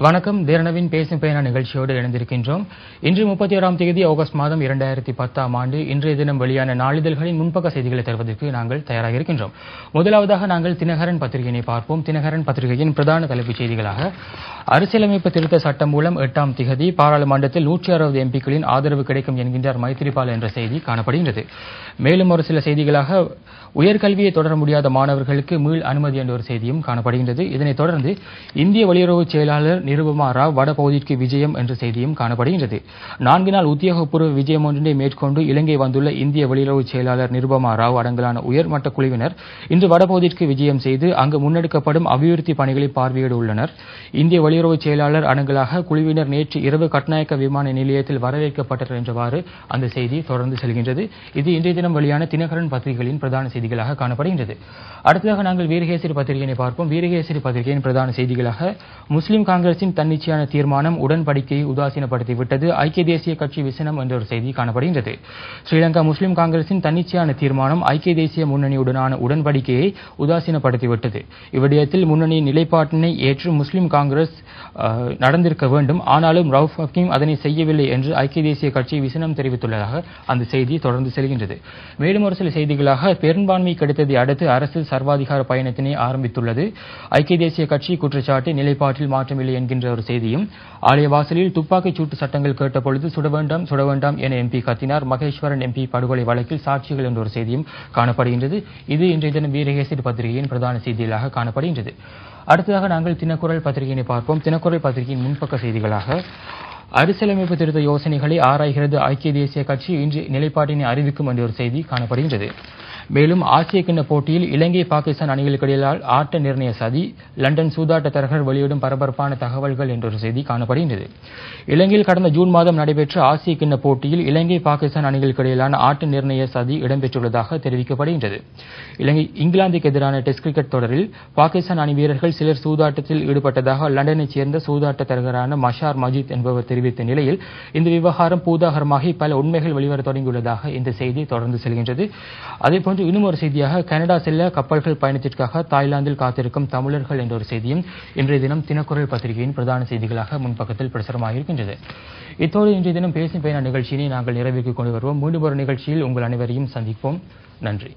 வணக்கம் தேரணவின் பேசும் பேனா நிகழ்ச்சியோடு இணைந்திருக்கின்றோம். இன்று முப்பத்தி ஏழாம் தேதி ஆகஸ்ட் மாதம் இரண்டாயிரத்தி பத்தாம் ஆண்டு இன்றைய தினம் வெளியான நாளிதழ்களின் முன்பக்க செய்திகளை தருவதற்கு நாங்கள் தயாராக இருக்கின்றோம். முதலாவதாக நாங்கள் தினகரன் பத்திரிகையினை பார்ப்போம். தினகரன் பத்திரிகையின் பிரதான தலைப்புச் செய்திகளாக அரசியலமைப்பு திருத்த சட்டம் மூலம் எட்டாம் திகதி பாராளுமன்றத்தில் நூற்றி அறுபது எம்பிக்களின் ஆதரவு கிடைக்கும் என்கின்றார் மைத்திரிபால என்ற செய்தி காணப்படுகின்றது. மேலும் ஒரு சில செய்திகளாக உயர்கல்வியை தொடர முடியாத மாணவர்களுக்கு மீள் அனுமதி என்ற ஒரு செய்தியும் காணப்படுகின்றது. இதனைத் தொடர்ந்து இந்திய வெளியுறவு செயலாளர் நிருபமா ராவ் வடபகுதிக்கு விஜயம் என்ற செய்தியும் காணப்படுகின்றது. நான்கு நாள் உத்தியோகபூர்வ விஜயம் ஒன்றினை மேற்கொண்டு இலங்கை வந்துள்ள இந்திய வெளியுறவு செயலாளர் நிருபமா ராவ் அடங்கலான உயர்மட்ட குழுவினர் இன்று வடபகுதிக்கு விஜயம் செய்து அங்கு முன்னெடுக்கப்படும் அபிவிருத்தி பணிகளை பார்வையிட உள்ளனர். இந்திய வெளியுறவு செயலாளர் அணுகலாக குழுவினர் நேற்று இரவு கட்நாயக்க விமான நிலையத்தில் வரவேற்கப்பட்டனர் என்றவாறு அந்த செய்தி தொடர்ந்து செல்கின்றது. இது இன்றைய தினம் வெளியான தினகரன் பத்திரிகைகளின் பிரதான செய்திகளாக காணப்படுகின்றது. அடுத்ததாக நாங்கள் வீரகேசரி பத்திரிகையினை பார்ப்போம். வீரகேசரி பத்திரிகையின் பிரதான செய்திகளாக முஸ்லிம் காங்கிரசின் தன்னிச்சையான தீர்மானம் உடன்படிக்கையை உதாசீனப்படுத்திவிட்டது. ஐக்கிய தேசிய கட்சி விசனம் என்ற ஒரு செய்தி காணப்படுகின்றது. ஸ்ரீலங்கா முஸ்லிம் காங்கிரசின் தன்னிச்சையான தீர்மானம் ஐக்கிய தேசிய முன்னணியுடனான உடன்படிக்கையை உதாசீனப்படுத்திவிட்டது. இவ்விடயத்தில் முன்னணியின் நிலைப்பாட்டினை ஏற்று முஸ்லிம் காங்கிரஸ் நடந்திருக்க வேண்டும். ஆனாலும் ரவுஃப் ஹக்கீம் அதனை செய்யவில்லை என்று ஐக்கிய தேசிய கட்சி விசனம் தெரிவித்துள்ளதாக அந்த செய்தி தொடர்ந்து செல்கின்றது. மேலும் ஒரு சில செய்திகளாக பெரும்பான்மை கிடைத்ததை அடுத்து அரசு சர்வாதிகார பயணத்தினை ஆரம்பித்துள்ளது. ஐக்கிய தேசிய கட்சி குற்றச்சாட்டு நிலைப்பாட்டில் மாற்றமில்லை என்கின்ற ஒரு செய்தியும் ஆலயவாசலில் துப்பாக்கிச் சூட்டு சட்டங்கள் கேட்டபொழுது சுட வேண்டாம் சுட வேண்டாம் என எம்பி கத்தினார். மகேஸ்வரன் எம்பி படுகொலை வழக்கில் சாட்சிகள் என்ற ஒரு செய்தியும் காணப்படுகின்றது. இது இன்றைய தினம் வீரகேசரி பத்திரிகையின் பிரதான செய்திகளாக காணப்படுகின்றது. அடுத்ததாக நாங்கள் தினக்குரல் பத்திரிகையினை பார்ப்போம். தினக்குரல் பத்திரிகையின் முன்பக்க செய்திகளாக அரசியலமைப்பு திருத்த யோசனைகளை ஆராய்கிறது ஐக்கிய தேசிய கட்சி இன்று நிலைப்பாட்டினை அறிவிக்கும் என்ற ஒரு செய்தி காணப்படுகின்றது. மேலும் ஆசிய கிண்ண போட்டியில் இலங்கை பாகிஸ்தான் அணிகளுக்கு இடையிலால் ஆட்ட நிர்ணய சதி லண்டன் சூதாட்டத்தரகர் வெளியிடும் பரபரப்பான தகவல்கள் என்ற ஒரு செய்தி காணப்படுகின்றது. இலங்கையில் கடந்த ஜூன் மாதம் நடைபெற்ற ஆசிய கிண்ண போட்டியில் இலங்கை பாகிஸ்தான் அணிகளுக்கு இடையிலான ஆட்ட நிர்ணய சதி இடம்பெற்றுள்ளதாக தெரிவிக்கப்படுகின்றது. இலங்கை இங்கிலாந்துக்கு எதிரான டெஸ்ட் கிரிக்கெட் தொடரில் பாகிஸ்தான் அணி வீரர்கள் சிலர் சூதாட்டத்தில் ஈடுபட்டதாக லண்டனைச் சேர்ந்த சூதாட்ட தரகரான மஷார் மஜித் என்பவர் தெரிவித்த நிலையில் இந்த விவகாரம் பூதாகரமாகி பல உண்மைகள் வெளிவர தொடங்கியுள்ளதாக இந்த செய்தி தொடர்ந்து செல்கின்றது. அதேபோன்று இன்னும் ஒரு செய்தியாக கனடா செல்ல கப்பல்கள் பயணத்திற்காக தாய்லாந்தில் காத்திருக்கும் தமிழர்கள் என்ற ஒரு செய்தியும் இன்றைய தினம் தினக்குரல் பத்திரிகையின் பிரதான செய்திகளாக முன்பக்கத்தில் பிரசுரமாகியிருக்கின்றது. இத்தோடு இன்றைய தினம் பேசும் பயண நிகழ்ச்சியினை நாங்கள் நிறைவேற்றிக் கொண்டு வருவோம். மீண்டும் ஒரு நிகழ்ச்சியில் உங்கள் அனைவரையும் சந்திப்போம். நன்றி.